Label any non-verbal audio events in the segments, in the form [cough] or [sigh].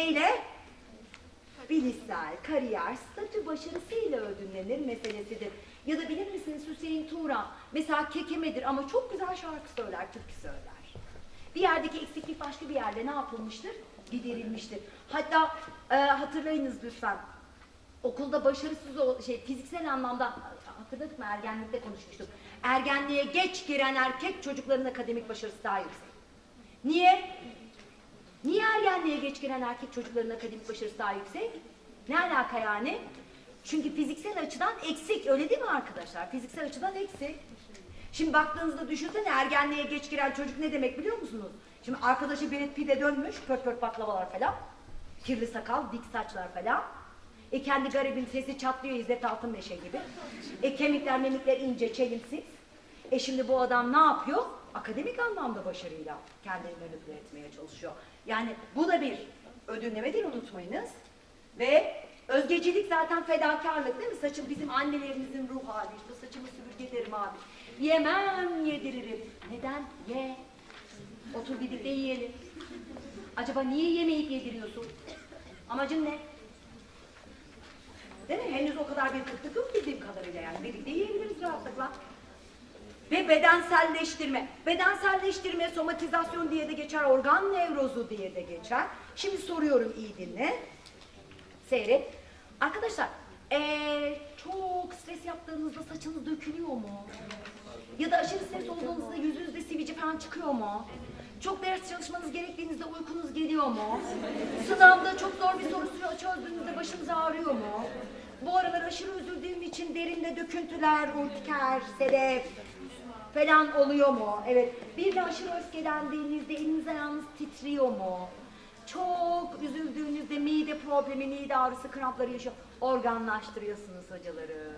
neyle? Bilişsel, kariyer, statü başarısıyla ödüllenir meselesidir. Ya da bilir misiniz Hüseyin Tuğra mesela kekemedir ama çok güzel şarkı söyler, türkü söyler. Bir yerdeki eksiklik başka bir yerde ne yapılmıştır? Giderilmiştir. Hatta e, hatırlayınız lütfen. Okulda başarısız ol, şey fiziksel anlamda hatırladık mı ergenlikte konuşmuştuk. Ergenliğe geç giren erkek çocukların akademik başarısı daha yüksek. Niye? Niye ergenliğe geç giren erkek çocukların akademik başarısı daha yüksek? Ne alaka yani? Çünkü fiziksel açıdan eksik öyle değil mi arkadaşlar? Fiziksel açıdan eksik. Şimdi baktığınızda düşünsene ergenliğe geç giren çocuk ne demek biliyor musunuz? Şimdi arkadaşı Brad Pitt'e dönmüş pört pört baklavalar falan. Kirli sakal, dik saçlar falan. E kendi garibin sesi çatlıyor İzzet Altınmeşe gibi. E kemikler memikler ince çelimsiz. E şimdi bu adam ne yapıyor? Akademik anlamda başarıyla kendini manipüle etmeye çalışıyor. Yani bu da bir ödünleme değil unutmayınız. Ve özgecilik zaten fedakarlık değil mi? Saçım bizim annelerimizin ruh hali. İşte saçımı süpürge ederim abi. Yemem yediririm. Neden? Ye. Otur birlikte yiyelim. Acaba niye yemeyip yediriyorsun? Amacın ne? Değil mi? Henüz o kadar bir kıtlık yok bildiğim kadarıyla yani. Birlikte yiyebiliriz rahatlıkla. Ve bedenselleştirme. Bedenselleştirme, somatizasyon diye de geçer, organ nevrozu diye de geçer. Şimdi soruyorum iyi dinle. Seyret. Arkadaşlar, ee, çok stres yaptığınızda saçınız dökülüyor mu? Ya da aşırı stres olduğunuzda yüzünüzde sivilce falan çıkıyor mu? Çok ders çalışmanız gerektiğinizde uykunuz geliyor mu? Sınavda çok zor bir soru çözdüğünüzde başınız ağrıyor mu? Bu aralar aşırı üzüldüğüm için derinde döküntüler, urtiker, sedef falan oluyor mu? Evet. Bir de aşırı öfkelendiğinizde eliniz ayağınız titriyor mu? Çok üzüldüğünüzde mide problemi, mide ağrısı, krampları yaşıyor. Organlaştırıyorsunuz hocaları.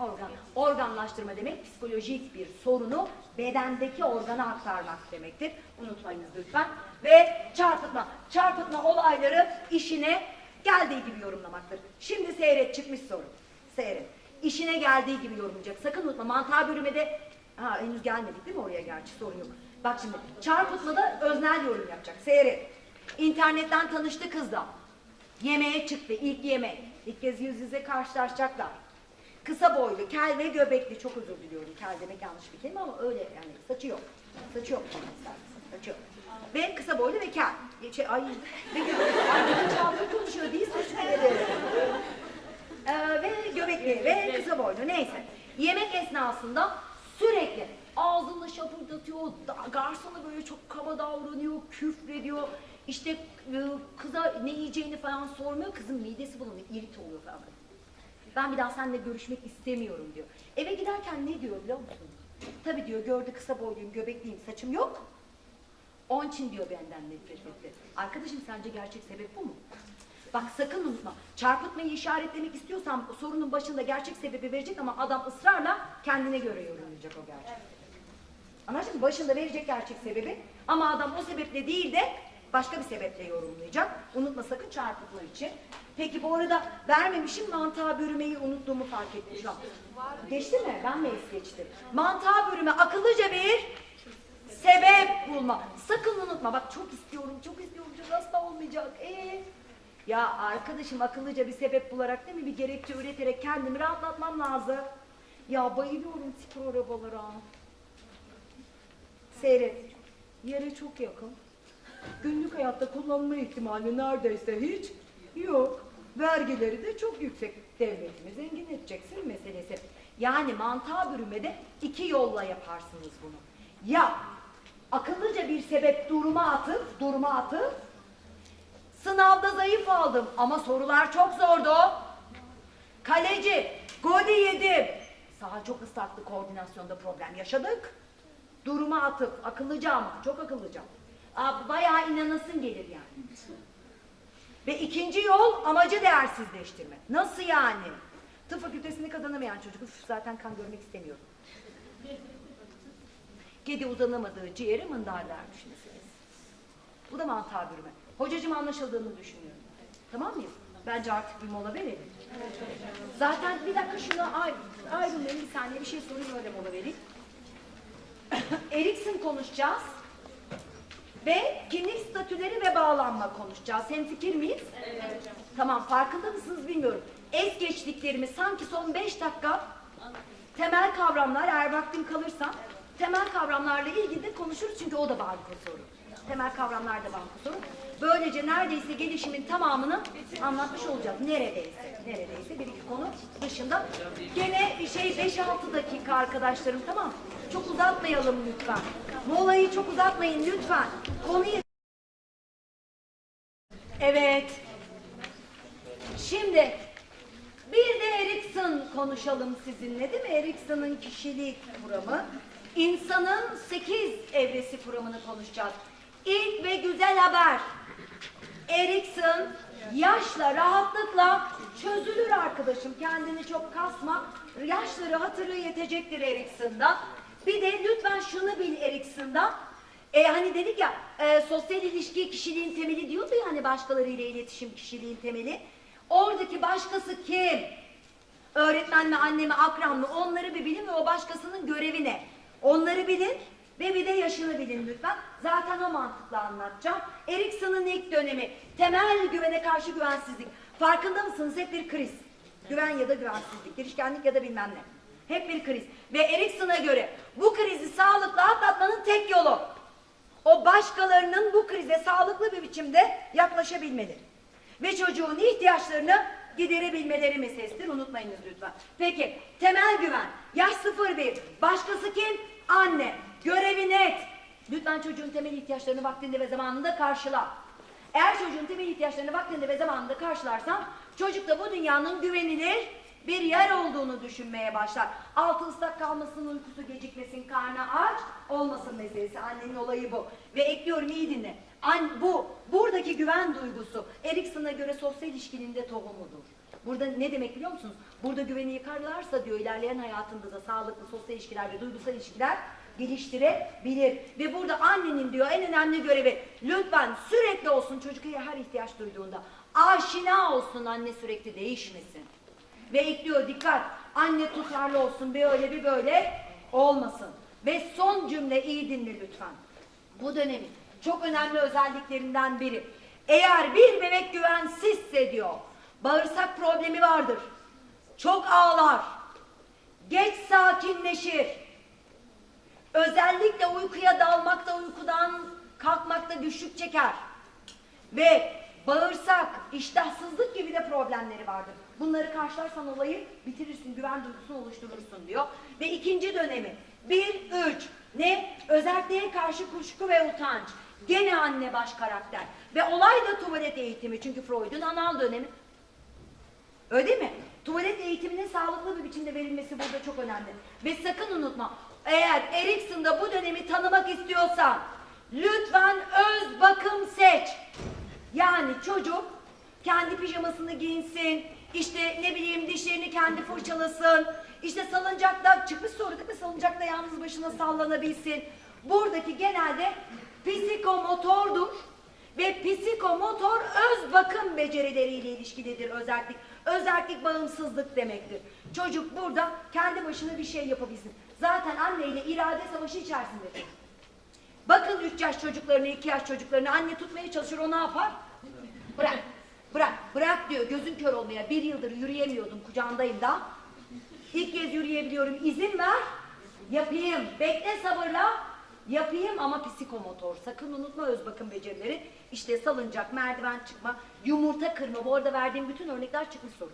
Organ, organlaştırma demek psikolojik bir sorunu bedendeki organa aktarmak demektir. Unutmayınız lütfen. Ve çarpıtma. Çarpıtma olayları işine geldiği gibi yorumlamaktır. Şimdi seyret çıkmış soru. Seyret. İşine geldiği gibi yorumlayacak. Sakın unutma mantığa bölümede ha henüz gelmedik değil mi oraya gerçi sorun yok. Bak şimdi çarpıtmada öznel yorum yapacak. Seyret. İnternetten tanıştı kızla. Yemeğe çıktı ilk yemek. İlk kez yüz yüze karşılaşacaklar. Kısa boylu, kel ve göbekli. Çok özür diliyorum. Kel demek yanlış bir kelime ama öyle yani. Saçı yok. Saçı yok. Saçı yok. Ve kısa boylu ve kel. Şey, ay, ve göbekli. Konuşuyor değil seçmeleri. Ee, ve göbekli ve kısa boylu neyse. Yemek esnasında sürekli ağzını şapırdatıyor, da- garsona böyle çok kaba davranıyor, küfrediyor. İşte e, kıza ne yiyeceğini falan sormuyor. Kızın midesi bulanıyor, irit oluyor falan. Ben bir daha seninle görüşmek istemiyorum diyor. Eve giderken ne diyor biliyor musun? Tabii diyor gördü kısa boyluyum, göbekliyim, saçım yok. Onun için diyor benden nefret etti. Arkadaşım sence gerçek sebep bu mu? Bak sakın unutma. Çarpıtmayı işaretlemek istiyorsan sorunun başında gerçek sebebi verecek ama adam ısrarla kendine göre yorumlayacak o gerçek mı? Başında verecek gerçek sebebi ama adam o sebeple değil de başka bir sebeple yorumlayacak. Unutma sakın çarpıtma için. Peki bu arada vermemişim mantığa bürümeyi unuttuğumu fark an. Geçti mi? Ben mi es geçtim? Mantığa bürüme akıllıca bir sebep bulma. Sakın unutma. Bak çok istiyorum, çok istiyorum. Çok asla olmayacak. Ee, ya arkadaşım akıllıca bir sebep bularak değil mi? Bir gerekçe üreterek kendimi rahatlatmam lazım. Ya bayılıyorum spor arabalara. Seyret. Yere çok yakın. Günlük hayatta kullanma ihtimali neredeyse hiç yok. Vergileri de çok yüksek. Devletimi zengin edeceksin meselesi. Yani mantığa bürümede iki yolla yaparsınız bunu. Ya akıllıca bir sebep duruma atıp, duruma atıp Sınavda zayıf aldım ama sorular çok zordu. Kaleci, golü yedim. Saha çok ıslaktı, koordinasyonda problem yaşadık. Duruma atıp, akıllıca ama, çok akıllıca. Aa, bayağı inanasın gelir yani. Ve ikinci yol amacı değersizleştirme. Nasıl yani? Tıp fakültesini kazanamayan çocuk, üf, zaten kan görmek istemiyorum. Gedi uzanamadığı ciğeri mındar dermiş. Bu da mantığa bürüme. Hocacığım anlaşıldığını düşünüyorum. Tamam mıyız? Bence artık bir mola verelim. Zaten bir dakika şunu ay ayrılmayın bir saniye bir şey sorayım öyle mola vereyim. [coughs] Erikson konuşacağız. Ve kimlik statüleri ve bağlanma konuşacağız. Hem fikir miyiz? Evet. Tamam farkında mısınız bilmiyorum. Es geçtiklerimiz sanki son 5 dakika temel kavramlar eğer vaktim kalırsa temel kavramlarla ilgili de konuşuruz çünkü o da banko soru. Temel kavramlar da banko soru. Böylece neredeyse gelişimin tamamını anlatmış olacağız. Neredeyse. Neredeyse bir iki konu dışında. Gene şey 5-6 dakika arkadaşlarım tamam Çok uzatmayalım lütfen. Molayı çok uzatmayın lütfen. Konuyu Evet. Şimdi bir de Erikson konuşalım sizinle değil mi? Erikson'un kişilik kuramı. İnsanın sekiz evresi kuramını konuşacağız. İlk ve güzel haber. Erikson yaşla rahatlıkla çözülür arkadaşım. Kendini çok kasma. Yaşları hatırı yetecektir Erikson'da. Bir de lütfen şunu bil Erikson'da. E hani dedik ya e, sosyal ilişki kişiliğin temeli diyordu ya hani başkalarıyla iletişim kişiliğin temeli. Oradaki başkası kim? Öğretmen mi, anne mi, akran mı? Onları bir bilin ve o başkasının görevi ne? Onları bilin ve bir de yaşını bilin lütfen. Zaten o mantıkla anlatacağım. Erikson'un ilk dönemi temel güvene karşı güvensizlik. Farkında mısınız? Hep bir kriz. Güven ya da güvensizlik, girişkenlik ya da bilmem ne. Hep bir kriz. Ve Erikson'a göre bu krizi sağlıklı atlatmanın tek yolu o başkalarının bu krize sağlıklı bir biçimde yaklaşabilmeleri. Ve çocuğun ihtiyaçlarını giderebilmeleri meselesidir. Unutmayınız lütfen. Peki temel güven. Yaş 01. Başkası kim? Anne. Görevi net. Lütfen çocuğun temel ihtiyaçlarını vaktinde ve zamanında karşıla. Eğer çocuğun temel ihtiyaçlarını vaktinde ve zamanında karşılarsan çocuk da bu dünyanın güvenilir bir yer olduğunu düşünmeye başlar. Altı ıslak kalmasın, uykusu gecikmesin, karnı aç olmasın meselesi. Annenin olayı bu. Ve ekliyorum iyi dinle. An, bu, buradaki güven duygusu Erikson'a göre sosyal ilişkinin de tohumudur. Burada ne demek biliyor musunuz? Burada güveni yıkarlarsa diyor ilerleyen hayatında da sağlıklı sosyal ilişkiler ve duygusal ilişkiler geliştirebilir. Ve burada annenin diyor en önemli görevi lütfen sürekli olsun çocuk her ihtiyaç duyduğunda aşina olsun anne sürekli değişmesin. Ve ekliyor dikkat anne tutarlı olsun bir öyle bir böyle olmasın. Ve son cümle iyi dinle lütfen. Bu dönemin çok önemli özelliklerinden biri. Eğer bir bebek güvensizse diyor bağırsak problemi vardır. Çok ağlar. Geç sakinleşir. Özellikle uykuya dalmakta, uykudan kalkmakta güçlük çeker. Ve bağırsak, iştahsızlık gibi de problemleri vardır. Bunları karşılarsan olayı bitirirsin, güven duygusunu oluşturursun diyor. Ve ikinci dönemi, bir, üç, ne? Özelliğe karşı kuşku ve utanç. Gene anne baş karakter. Ve olay da tuvalet eğitimi çünkü Freud'un anal dönemi. Öyle mi? Tuvalet eğitiminin sağlıklı bir biçimde verilmesi burada çok önemli. Ve sakın unutma, eğer Erikson'da bu dönemi tanımak istiyorsan, lütfen öz bakım seç. Yani çocuk kendi pijamasını giyinsin, işte ne bileyim dişlerini kendi fırçalasın, işte salıncakta, çıkmış soru değil mi salıncakta yalnız başına sallanabilsin. Buradaki genelde psikomotordur ve psikomotor öz bakım becerileriyle ilişkilidir özellik. Özellik bağımsızlık demektir. Çocuk burada kendi başına bir şey yapabilsin. Zaten anneyle irade savaşı içerisindedir. Bakın 3 yaş çocuklarını, 2 yaş çocuklarını anne tutmaya çalışır o ne yapar? Bırak, bırak, bırak diyor gözün kör olmaya. Bir yıldır yürüyemiyordum kucağındayım da. İlk kez yürüyebiliyorum izin ver. Yapayım, bekle sabırla. Yapayım ama psikomotor. Sakın unutma öz bakım becerileri. İşte salıncak, merdiven çıkma, yumurta kırma. Bu arada verdiğim bütün örnekler çıkmış soru.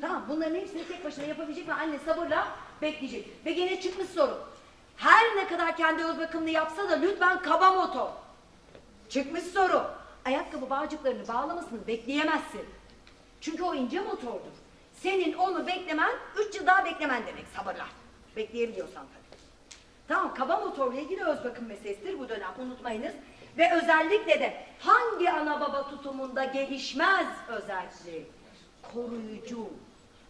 Tamam bunların hepsini tek başına yapabilecek ve anne sabırla bekleyecek. Ve gene çıkmış soru. Her ne kadar kendi öz bakımını yapsa da lütfen kaba motor. Çıkmış soru. Ayakkabı bağcıklarını bağlamasını bekleyemezsin. Çünkü o ince motordur. Senin onu beklemen, üç yıl daha beklemen demek sabırla. Bekleyebiliyorsan tabii. Tamam kaba motorla ilgili öz bakım meselesidir bu dönem unutmayınız. Ve özellikle de hangi ana baba tutumunda gelişmez özelliği? Koruyucu.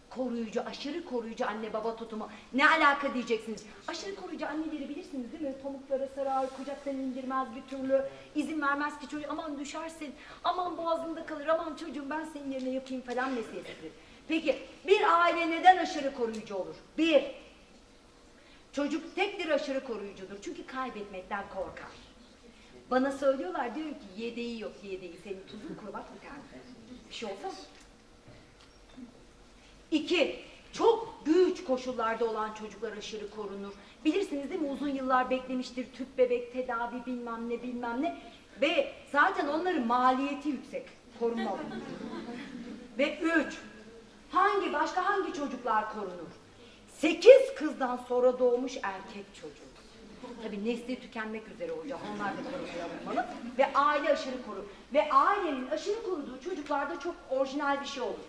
Koruyucu, aşırı koruyucu anne baba tutumu. Ne alaka diyeceksiniz? Aşırı koruyucu anneleri bilirsiniz değil mi? Pamuklara sarar, kucaktan indirmez bir türlü. izin vermez ki çocuğu aman düşersin, aman boğazında kalır, aman çocuğum ben senin yerine yapayım falan meselesidir. Peki bir aile neden aşırı koruyucu olur? Bir, Çocuk tektir aşırı koruyucudur. Çünkü kaybetmekten korkar. Bana söylüyorlar diyor ki yedeği yok yedeği. Senin tuzun kuru bak bir tane. Bir şey olsa. İki, çok güç koşullarda olan çocuklar aşırı korunur. Bilirsiniz değil mi uzun yıllar beklemiştir tüp bebek tedavi bilmem ne bilmem ne. Ve zaten onların maliyeti yüksek. Korunmalı. Ve üç, hangi başka hangi çocuklar korunur? Sekiz kızdan sonra doğmuş erkek çocuğu. Tabii nesli tükenmek üzere hocam. Onlar da korumaya. Ve aile aşırı koru. Ve ailenin aşırı koruduğu çocuklarda çok orijinal bir şey olur.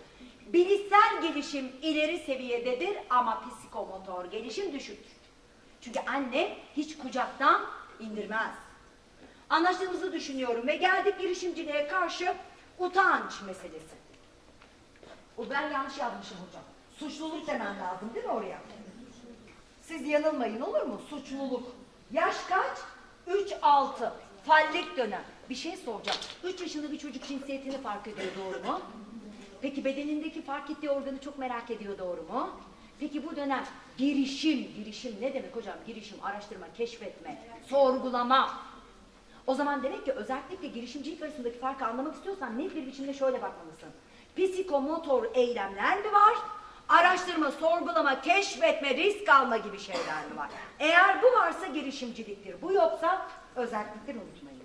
Bilişsel gelişim ileri seviyededir ama psikomotor gelişim düşüktür. Çünkü anne hiç kucaktan indirmez. Anlaştığımızı düşünüyorum ve geldik girişimciliğe karşı utanç meselesi. O ben yanlış yazmışım hocam. Suçluluk demen lazım değil mi oraya? Siz yanılmayın olur mu? Suçluluk. Yaş kaç? 3-6. Fallik dönem. Bir şey soracağım. 3 yaşında bir çocuk cinsiyetini fark ediyor doğru mu? Peki bedenindeki fark ettiği organı çok merak ediyor doğru mu? Peki bu dönem girişim, girişim ne demek hocam? Girişim, araştırma, keşfetme, sorgulama. O zaman demek ki özellikle girişimcilik arasındaki farkı anlamak istiyorsan net bir biçimde şöyle bakmalısın. Psikomotor eylemler mi var? Araştırma, sorgulama, keşfetme, risk alma gibi şeyler mi var? Eğer bu varsa girişimciliktir. Bu yoksa özellikleri unutmayın.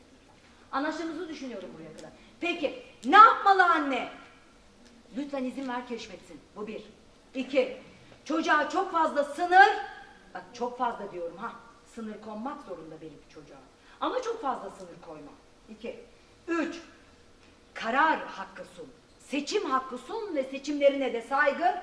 Anlaştığımızı düşünüyorum buraya kadar. Peki ne yapmalı anne? Lütfen izin ver keşfetsin. Bu bir. İki, çocuğa çok fazla sınır, bak çok fazla diyorum ha, sınır konmak zorunda benim çocuğa. Ama çok fazla sınır koyma. İki. Üç, karar hakkı sun. Seçim hakkı sun ve seçimlerine de saygı.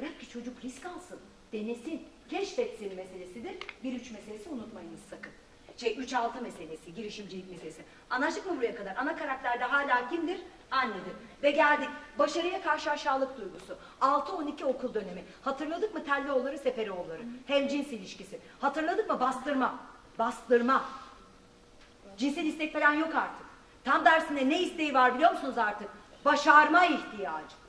Bırak ki çocuk risk alsın, denesin, keşfetsin meselesidir. Bir üç meselesi unutmayınız sakın. Şey üç altı meselesi, girişimcilik meselesi. Anlaştık mı buraya kadar? Ana karakterde hala kimdir? Annedir. Ve geldik başarıya karşı aşağılık duygusu. 6-12 okul dönemi. Hatırladık mı Tellioğulları, Seferioğulları? Hemcins ilişkisi. Hatırladık mı bastırma? Bastırma. Cinsel istek falan yok artık. Tam dersine ne isteği var biliyor musunuz artık? Başarma ihtiyacı.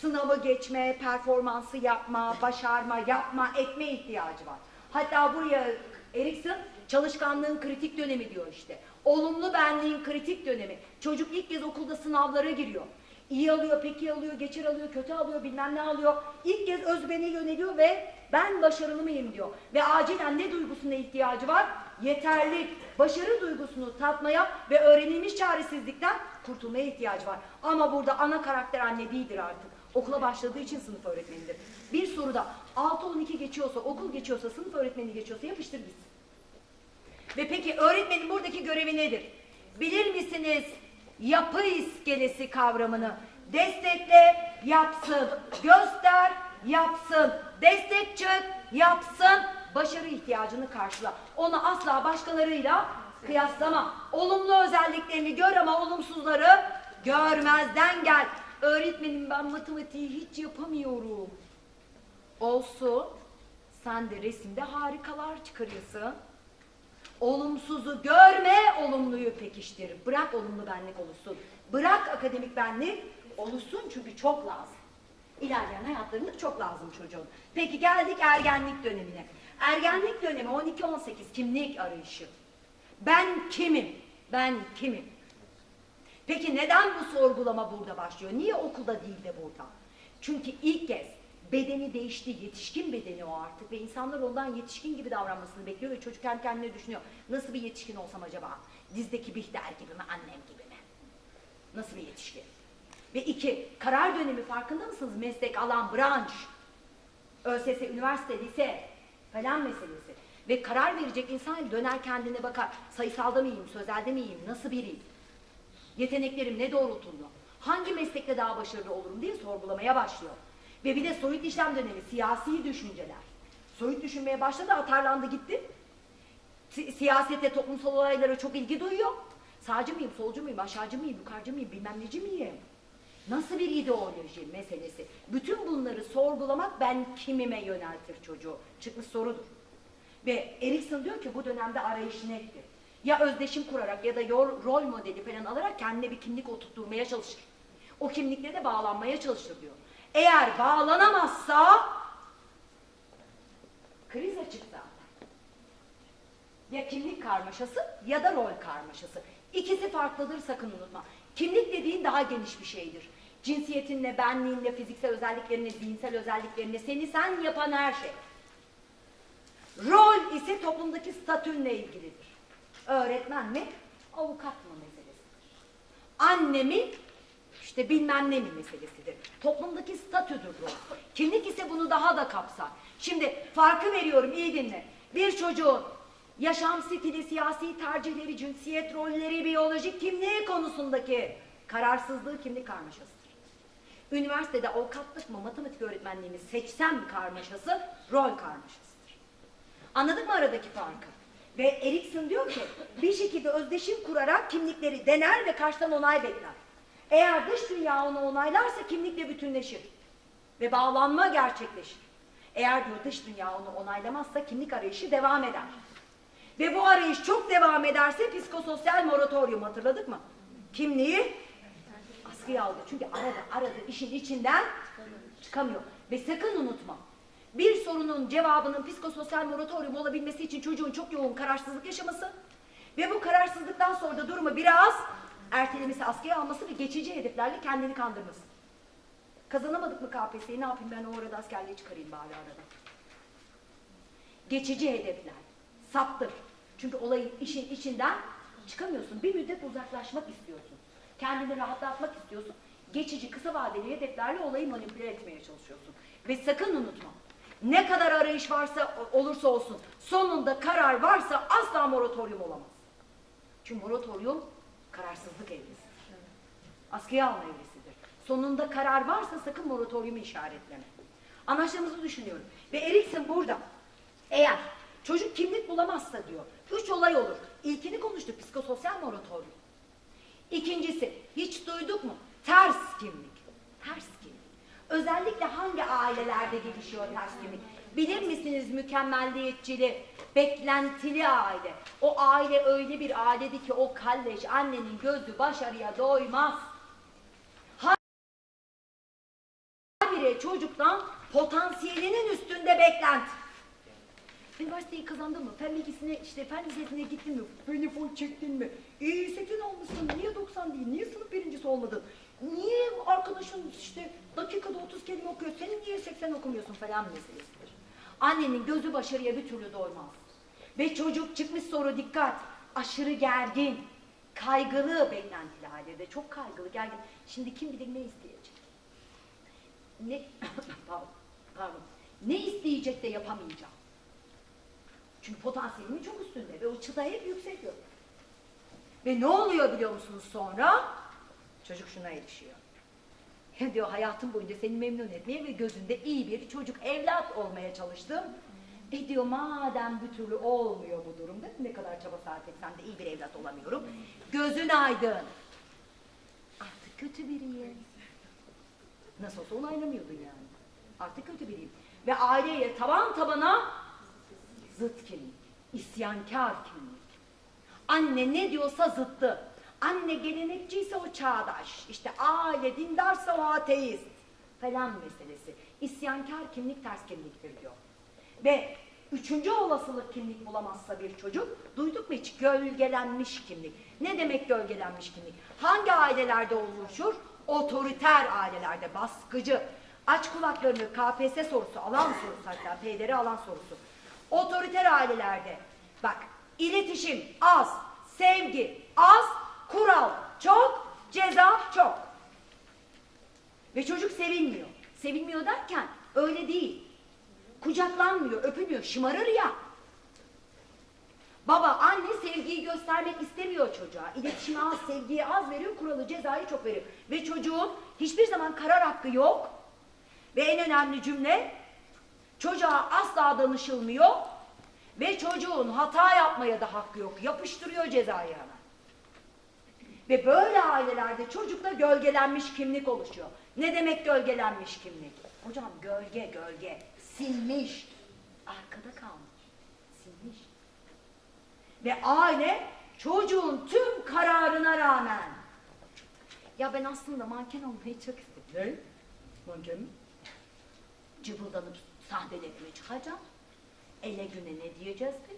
Sınavı geçme, performansı yapma, başarma, yapma, etme ihtiyacı var. Hatta buraya Erikson çalışkanlığın kritik dönemi diyor işte. Olumlu benliğin kritik dönemi. Çocuk ilk kez okulda sınavlara giriyor. İyi alıyor, peki alıyor, geçer alıyor, kötü alıyor, bilmem ne alıyor. İlk kez özbene yöneliyor ve ben başarılı mıyım diyor. Ve acilen ne duygusuna ihtiyacı var? Yeterlik, başarı duygusunu tatmaya ve öğrenilmiş çaresizlikten kurtulmaya ihtiyacı var. Ama burada ana karakter anne değildir artık. Okula başladığı için sınıf öğretmenidir. Bir soruda 6-12 geçiyorsa, okul geçiyorsa, sınıf öğretmeni geçiyorsa yapıştır gitsin. Ve peki öğretmenin buradaki görevi nedir? Bilir misiniz yapı iskelesi kavramını? Destekle, yapsın. Göster, yapsın. Destek çık, yapsın. Başarı ihtiyacını karşıla. Onu asla başkalarıyla kıyaslama. Olumlu özelliklerini gör ama olumsuzları görmezden gel. Öğretmenim ben matematiği hiç yapamıyorum. Olsun. Sen de resimde harikalar çıkarıyorsun. Olumsuzu görme, olumluyu pekiştir. Bırak olumlu benlik oluşsun. Bırak akademik benlik oluşsun çünkü çok lazım. İlerleyen hayatlarında çok lazım çocuğun. Peki geldik ergenlik dönemine. Ergenlik dönemi 12-18 kimlik arayışı. Ben kimim? Ben kimim? Peki neden bu sorgulama burada başlıyor? Niye okulda değil de burada? Çünkü ilk kez bedeni değişti, yetişkin bedeni o artık ve insanlar ondan yetişkin gibi davranmasını bekliyor ve çocuk kendi kendine düşünüyor. Nasıl bir yetişkin olsam acaba? Dizdeki Bihter gibi mi, annem gibi mi? Nasıl bir yetişkin? Ve iki, karar dönemi farkında mısınız? Meslek, alan, branş, ÖSS, üniversite, lise falan meselesi. Ve karar verecek insan döner kendine bakar. Sayısalda mıyım, sözelde miyim, nasıl biriyim? Yeteneklerim ne doğrultuda? Hangi meslekte daha başarılı olurum diye sorgulamaya başlıyor. Ve bir de soyut işlem dönemi, siyasi düşünceler. Soyut düşünmeye başladı, atarlandı gitti. Si- siyasete, toplumsal olaylara çok ilgi duyuyor. Sağcı mıyım, solcu muyum, aşağıcı mıyım, yukarıcı mıyım, bilmem neci miyim? Nasıl bir ideoloji meselesi? Bütün bunları sorgulamak ben kimime yöneltir çocuğu. Çıkmış sorudur. Ve Erikson diyor ki bu dönemde arayış nettir. Ya özdeşim kurarak ya da rol modeli falan alarak kendine bir kimlik oturtturmaya çalışır. O kimlikle de bağlanmaya çalışır diyor. Eğer bağlanamazsa kriz açık. Ya kimlik karmaşası ya da rol karmaşası. İkisi farklıdır sakın unutma. Kimlik dediğin daha geniş bir şeydir. Cinsiyetinle, benliğinle, fiziksel özelliklerinle, zihinsel özelliklerinle seni sen yapan her şey. Rol ise toplumdaki statünle ilgilidir. Öğretmen mi, avukat mı meselesidir. Anne mi, işte bilmem ne mi meselesidir. Toplumdaki statüdür rol. Kimlik ise bunu daha da kapsar. Şimdi farkı veriyorum iyi dinle. Bir çocuğun yaşam stili, siyasi tercihleri, cinsiyet rolleri, biyolojik kimliği konusundaki kararsızlığı kimlik karmaşasıdır. Üniversitede avukatlık mı, matematik öğretmenliğini seçsem karmaşası, rol karmaşasıdır. Anladın mı aradaki farkı? Ve Erikson diyor ki bir şekilde özdeşim kurarak kimlikleri dener ve karşıdan onay bekler. Eğer dış dünya onu onaylarsa kimlikle bütünleşir ve bağlanma gerçekleşir. Eğer diyor dış dünya onu onaylamazsa kimlik arayışı devam eder. Ve bu arayış çok devam ederse psikososyal moratorium hatırladık mı? Kimliği askıya aldı. Çünkü arada arada işin içinden çıkamıyor. Ve sakın unutma. Bir sorunun cevabının psikososyal moratorium olabilmesi için çocuğun çok yoğun kararsızlık yaşaması ve bu kararsızlıktan sonra da durumu biraz ertelemesi, askıya alması ve geçici hedeflerle kendini kandırması. Kazanamadık mı KPSS'yi ne yapayım ben o arada askerliği çıkarayım bari arada. Geçici hedefler. Saptır. Çünkü olayın işin içinden çıkamıyorsun. Bir müddet uzaklaşmak istiyorsun. Kendini rahatlatmak istiyorsun. Geçici kısa vadeli hedeflerle olayı manipüle etmeye çalışıyorsun. Ve sakın unutma. Ne kadar arayış varsa olursa olsun sonunda karar varsa asla moratorium olamaz. Çünkü moratorium kararsızlık evresidir. Askıya alma evresidir. Sonunda karar varsa sakın moratoriumu işaretleme. Anlaştığımızı düşünüyorum. Ve Erikson burada eğer çocuk kimlik bulamazsa diyor, üç olay olur. İlkini konuştuk, psikososyal moratorium. İkincisi, hiç duyduk mu? Ters kimlik. Ters kimlik. Özellikle hangi ailelerde gelişiyor ters kimlik? Bilir misiniz mükemmelliyetçili, beklentili aile. O aile öyle bir ailedir ki o kalleş annenin gözü başarıya doymaz. Habire çocuktan potansiyelinin üstünde beklenti. Üniversiteyi kazandın mı? Fen bilgisine, işte fen lisesine gittin mi? Telefon çektin mi? İyi 80 almışsın. Niye 90 değil? Niye sınıf birincisi olmadın? Niye arkadaşın işte dakikada 30 kelime okuyor? Senin niye 80 okumuyorsun falan meselesidir. Annenin gözü başarıya bir türlü doymaz. Ve çocuk çıkmış soru dikkat. Aşırı gergin, kaygılı beklentili halde. Çok kaygılı, gergin. Şimdi kim bilir ne isteyecek? Ne, [coughs] pardon, pardon. Ne isteyecek de yapamayacak. Çünkü potansiyelimin çok üstünde ve o çıta hep yükseliyor. Ve ne oluyor biliyor musunuz sonra? Çocuk şuna erişiyor. Ya diyor hayatım boyunca seni memnun etmeye ve gözünde iyi bir çocuk evlat olmaya çalıştım. E diyor madem bir türlü olmuyor bu durumda ne kadar çaba sarf etsem de iyi bir evlat olamıyorum. Gözün aydın. Artık kötü biriyim. Nasıl olsa onaylamıyordun yani. Artık kötü biriyim. Ve aileye taban tabana zıt kimlik, isyankar kimlik. Anne ne diyorsa zıttı. Anne gelenekçiyse o çağdaş, işte aile dindarsa o ateist falan meselesi. İsyankar kimlik ters kimliktir diyor. Ve üçüncü olasılık kimlik bulamazsa bir çocuk, duyduk mu hiç gölgelenmiş kimlik. Ne demek gölgelenmiş kimlik? Hangi ailelerde oluşur? Otoriter ailelerde, baskıcı. Aç kulaklarını KPSS sorusu, alan sorusu hatta, P'leri alan sorusu. Otoriter ailelerde bak iletişim az, sevgi az, kural çok, ceza çok. Ve çocuk sevilmiyor. Sevilmiyor derken öyle değil. Kucaklanmıyor, öpülmüyor, şımarır ya. Baba, anne sevgiyi göstermek istemiyor çocuğa. İletişimi az, sevgiyi az veriyor, kuralı, cezayı çok veriyor. Ve çocuğun hiçbir zaman karar hakkı yok. Ve en önemli cümle, çocuğa asla danışılmıyor. Ve çocuğun hata yapmaya da hakkı yok. Yapıştırıyor cezayı. Ve böyle ailelerde çocukta gölgelenmiş kimlik oluşuyor. Ne demek gölgelenmiş kimlik? Hocam gölge gölge, silmiş, arkada kalmış, silmiş. Ve aile çocuğun tüm kararına rağmen ya ben aslında manken olmayı çok istedim. Ne? Manken mi? Cıvıldanıp sahnelerine çıkacağım. Ele güne ne diyeceğiz biz?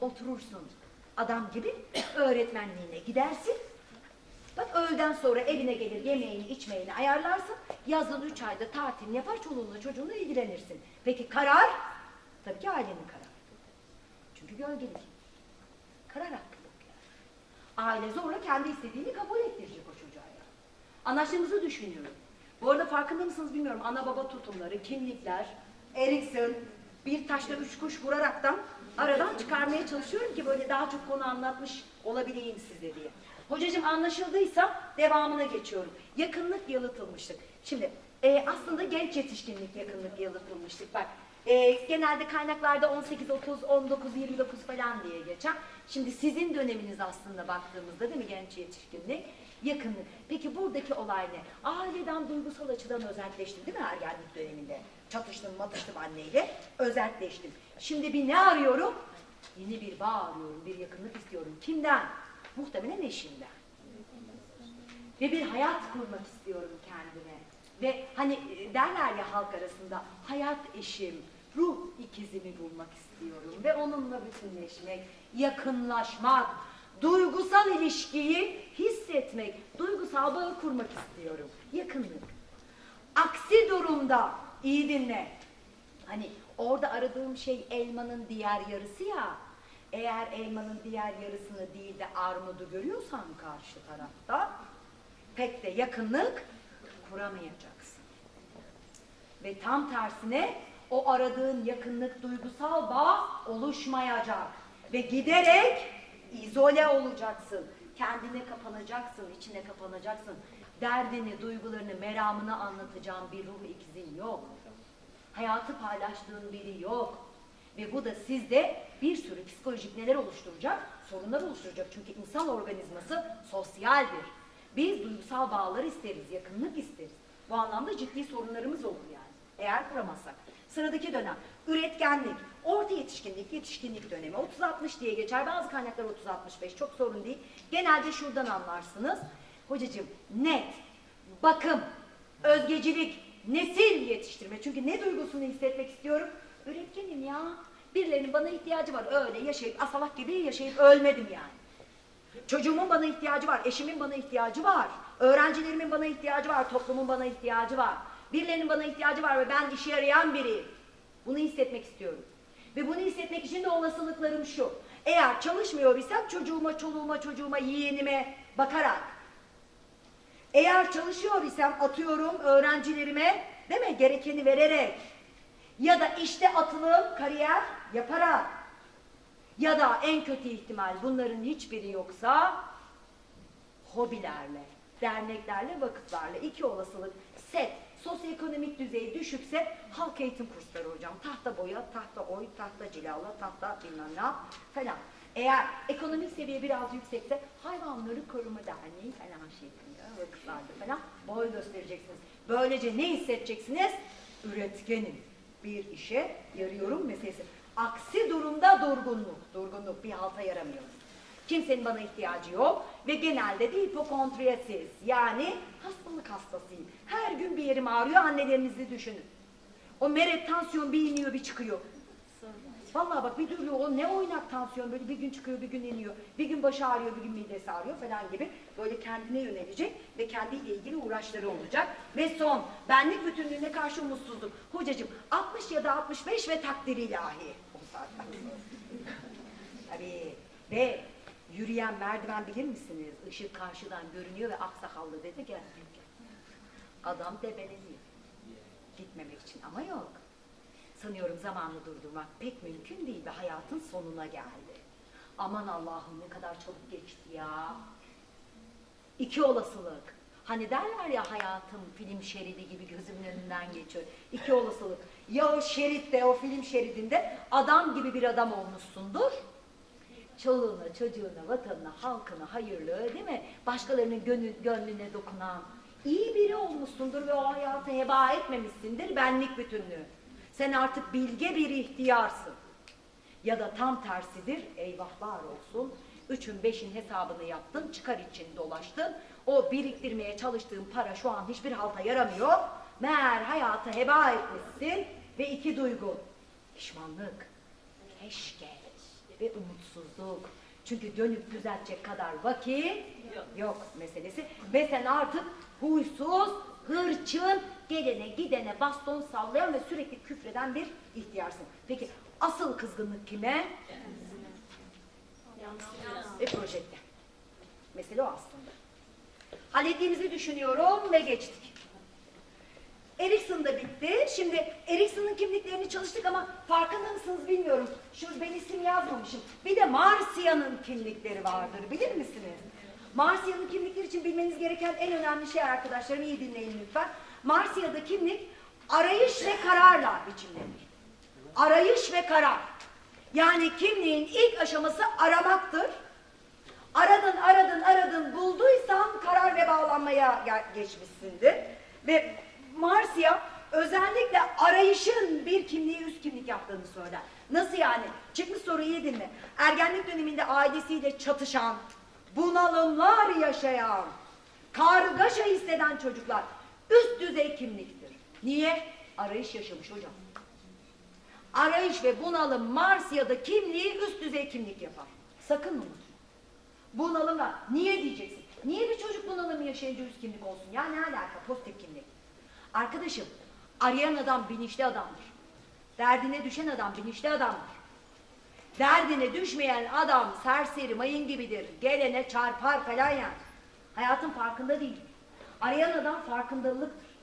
oturursun. Adam gibi öğretmenliğine gidersin. Bak öğleden sonra evine gelir yemeğini içmeğini ayarlarsın. Yazın üç ayda tatilini yapar çoluğunla çocuğunla ilgilenirsin. Peki karar? Tabii ki ailenin kararı. Çünkü gölgelik. Karar hakkı yok yani. Aile zorla kendi istediğini kabul ettirecek o çocuğa yani. Anlaştığımızı düşünüyorum. Bu arada farkında mısınız bilmiyorum. Ana baba tutumları, kimlikler, Erikson, bir taşla üç kuş vuraraktan aradan çıkarmaya çalışıyorum ki böyle daha çok konu anlatmış olabileyim size diye. Hocacığım anlaşıldıysa devamına geçiyorum. Yakınlık yalıtılmışlık. Şimdi e, aslında genç yetişkinlik yakınlık yalıtılmışlık. Bak e, genelde kaynaklarda 18, 30, 19, 29 falan diye geçer. Şimdi sizin döneminiz aslında baktığımızda değil mi genç yetişkinlik? Yakınlık. Peki buradaki olay ne? Aileden duygusal açıdan özelleştim değil mi ergenlik döneminde? Çatıştım matıştım anneyle, özelleştim. Şimdi bir ne arıyorum? Yeni bir bağ arıyorum, bir yakınlık istiyorum. Kimden? Muhtemelen eşimden. Ve bir hayat kurmak istiyorum kendime. Ve hani e, derler ya halk arasında hayat eşim, ruh ikizimi bulmak istiyorum. Ve onunla bütünleşmek, yakınlaşmak, duygusal ilişkiyi hissetmek, duygusal bağı kurmak istiyorum. Yakınlık. Aksi durumda iyi dinle. Hani orada aradığım şey elmanın diğer yarısı ya. Eğer elmanın diğer yarısını değil de armudu görüyorsan karşı tarafta pek de yakınlık kuramayacaksın. Ve tam tersine o aradığın yakınlık duygusal bağ oluşmayacak. Ve giderek izole olacaksın. Kendine kapanacaksın, içine kapanacaksın. Derdini, duygularını, meramını anlatacağın bir ruh ikizin yok. Hayatı paylaştığın biri yok. Ve bu da sizde bir sürü psikolojik neler oluşturacak? Sorunlar oluşturacak. Çünkü insan organizması sosyaldir. Biz duygusal bağlar isteriz, yakınlık isteriz. Bu anlamda ciddi sorunlarımız olur yani. Eğer kuramazsak. Sıradaki dönem üretkenlik, orta yetişkinlik, yetişkinlik dönemi 30-60 diye geçer. Bazı kaynaklar 30-65 çok sorun değil. Genelde şuradan anlarsınız. Hocacığım net, bakım, özgecilik, nesil yetiştirme. Çünkü ne duygusunu hissetmek istiyorum? Üretkenim ya. Birilerinin bana ihtiyacı var. Öyle yaşayıp asalak gibi yaşayıp ölmedim yani. Çocuğumun bana ihtiyacı var, eşimin bana ihtiyacı var, öğrencilerimin bana ihtiyacı var, toplumun bana ihtiyacı var. Birilerinin bana ihtiyacı var ve ben işe yarayan biriyim. Bunu hissetmek istiyorum. Ve bunu hissetmek için de olasılıklarım şu. Eğer çalışmıyor isem çocuğuma, çoluğuma, çocuğuma, yeğenime bakarak. Eğer çalışıyor isem atıyorum öğrencilerime değil mi gerekeni vererek. Ya da işte atılım, kariyer yaparak. Ya da en kötü ihtimal bunların hiçbiri yoksa hobilerle, derneklerle, vakıflarla iki olasılık set, sosyoekonomik düzeyi düşükse halk eğitim kursları hocam. Tahta boya, tahta oy, tahta cilala, tahta bilmem ne falan. Eğer ekonomik seviye biraz yüksekse hayvanları koruma derneği falan şeklinde vakıflarda falan boy göstereceksiniz. Böylece ne hissedeceksiniz? Üretkenim. Bir işe yarıyorum meselesi. Aksi durumda durgunluk. Durgunluk bir halta yaramıyor. Kimsenin bana ihtiyacı yok ve genelde de hipokondriyasiz yani hastalık hastasıyım. Her gün bir yerim ağrıyor annelerinizi düşünün. O meret tansiyon bir iniyor bir çıkıyor. Vallahi bak bir türlü o ne oynak tansiyon böyle bir gün çıkıyor bir gün iniyor. Bir gün başı ağrıyor bir gün midesi ağrıyor falan gibi. Böyle kendine yönelecek ve kendiyle ilgili uğraşları olacak. Ve son benlik bütünlüğüne karşı umutsuzluk. Hocacığım 60 ya da 65 ve takdir ilahi. O. [laughs] Tabii. Ve yürüyen merdiven bilir misiniz? Işık karşıdan görünüyor ve aksakallı dedi ki adam debeleniyor. Gitmemek için ama yok. Sanıyorum zamanı durdurmak pek mümkün değil ve hayatın sonuna geldi. Aman Allah'ım ne kadar çabuk geçti ya. İki olasılık. Hani derler ya hayatım film şeridi gibi gözümün önünden geçiyor. İki olasılık. Ya o şeritte, o film şeridinde adam gibi bir adam olmuşsundur. Çoluğuna, çocuğuna, vatanına, halkına hayırlı değil mi? Başkalarının gönlü, gönlüne dokunan iyi biri olmuşsundur ve o hayatı heba etmemişsindir benlik bütünlüğü. Sen artık bilge bir ihtiyarsın. Ya da tam tersidir, eyvahlar olsun. Üçün beşin hesabını yaptın, çıkar için dolaştın. O biriktirmeye çalıştığın para şu an hiçbir halta yaramıyor. Meğer hayatı heba etmişsin ve iki duygu. Pişmanlık, keşke ve umutsuzluk. Çünkü dönüp düzeltecek kadar vakit yok, meselesi. Ve sen artık huysuz, hırçın, gelene gidene baston sallayan ve sürekli küfreden bir ihtiyarsın. Peki asıl kızgınlık kime? Ve projekte. Mesele o aslında. Hallettiğimizi düşünüyorum ve geçtik. Erikson da bitti. Şimdi Erikson'un kimliklerini çalıştık ama farkında mısınız bilmiyorum. Şu ben isim yazmamışım. Bir de Marsia'nın kimlikleri vardır. Bilir misiniz? Marsia'nın kimlikleri için bilmeniz gereken en önemli şey arkadaşlarım iyi dinleyin lütfen. Marsia'da kimlik arayış ve kararla biçimlenir. Arayış ve karar. Yani kimliğin ilk aşaması aramaktır. Aradın, aradın, aradın, bulduysan karar ve bağlanmaya geçmişsindir. Ve Marsia özellikle arayışın bir kimliği üst kimlik yaptığını söyler. Nasıl yani? Çıkmış soruyu iyi dinle. Ergenlik döneminde ailesiyle çatışan, bunalımlar yaşayan, kargaşa hisseden çocuklar üst düzey kimliktir. Niye? Arayış yaşamış hocam. Arayış ve bunalım Marsia'da kimliği üst düzey kimlik yapar. Sakın unutma. Bunalım var. Niye diyeceksin? Niye bir çocuk bunalımı yaşayınca üst kimlik olsun? Ya ne alaka? Pozitif kimlik. Arkadaşım, arayan adam bilinçli adamdır. Derdine düşen adam bilinçli adamdır. Derdine düşmeyen adam serseri mayın gibidir. Gelene çarpar falan yani. Hayatın farkında değil. Arayan adam farkındalıktır.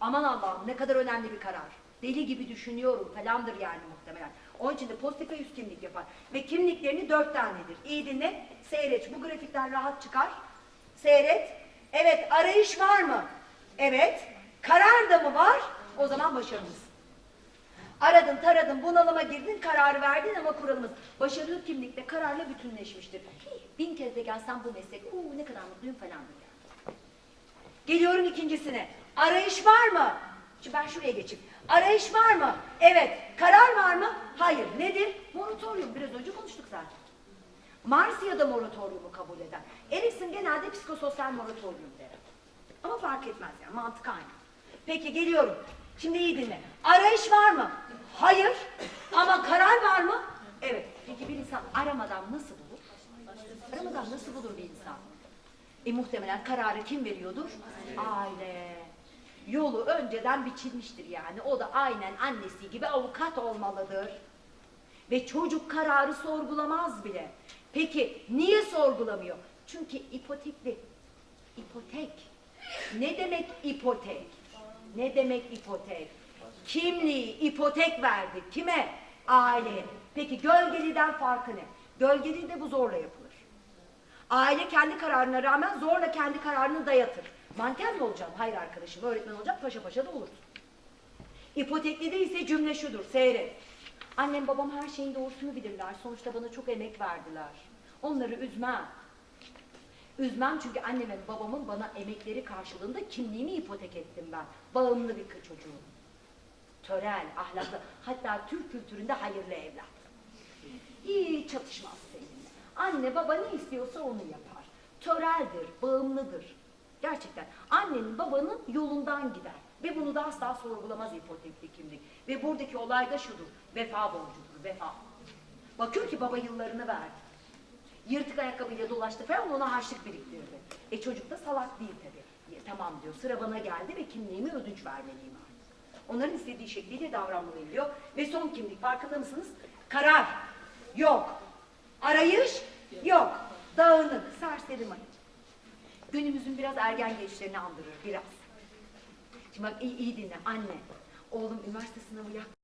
Aman Allah'ım ne kadar önemli bir karar. Deli gibi düşünüyorum falandır yani muhtemelen. Onun için de pozitif üst kimlik yapar. Ve kimliklerini dört tanedir. İyi dinle, seyret. Bu grafikten rahat çıkar. Seyret. Evet, arayış var mı? Evet. Karar da mı var? O zaman başarılısın. Aradın, taradın, bunalıma girdin, kararı verdin ama kuralımız başarılı kimlikle kararla bütünleşmiştir. Bin kez de gelsem bu meslek, uuu ne kadar mutluyum falandır yani. Geliyorum ikincisine. Arayış var mı? Şimdi ben şuraya geçeyim. Arayış var mı? Evet. Karar var mı? Hayır. Nedir? Moratorium. Biraz önce konuştuk zaten. Marsia'da moratoriumu kabul eder. Erikson genelde psikososyal moratorium der. Ama fark etmez yani. Mantık aynı. Peki geliyorum. Şimdi iyi dinle. Arayış var mı? Hayır. Ama karar var mı? Evet. Peki bir insan aramadan nasıl bulur? Aramadan nasıl bulur bir insan? E muhtemelen kararı kim veriyordur? Aile. Yolu önceden biçilmiştir yani. O da aynen annesi gibi avukat olmalıdır. Ve çocuk kararı sorgulamaz bile. Peki niye sorgulamıyor? Çünkü ipotekli. İpotek. Ne demek ipotek? Ne demek ipotek? Kimliği ipotek verdi. Kime? Aileye. Peki gölgeliden farkı ne? Gölgeli de bu zorla yapılır. Aile kendi kararına rağmen zorla kendi kararını dayatır. Manken mi olacağım? Hayır arkadaşım. Öğretmen olacak paşa paşa da olursun. İpotekli değilse cümle şudur. Seyret. Annem babam her şeyin doğrusunu bilirler. Sonuçta bana çok emek verdiler. Onları üzmem. Üzmem çünkü annemin babamın bana emekleri karşılığında kimliğimi ipotek ettim ben. Bağımlı bir kız çocuğum. Törel, ahlaklı, hatta Türk kültüründe hayırlı evlat. Hiç çatışmaz seninle. Anne baba ne istiyorsa onu yapar. Töreldir, bağımlıdır. Gerçekten annenin babanın yolundan gider. Ve bunu da asla sorgulamaz ipotekli kimlik. Ve buradaki olay da şudur. Vefa borcudur, vefa. Bakıyor ki baba yıllarını verdi. Yırtık ayakkabıyla dolaştı falan ona harçlık biriktirdi. E çocuk da salak değil tabii. E, tamam diyor sıra bana geldi ve kimliğimi ödünç vermeliyim artık. Onların istediği şekliyle davranmalıyım diyor. Ve son kimlik farkında mısınız? Karar yok. Arayış yok. Dağınık, serseri mayın. Günümüzün biraz ergen gençlerini andırır biraz. Şimdi bak iyi, iyi dinle anne. Oğlum üniversite sınavı yaklaşıyor.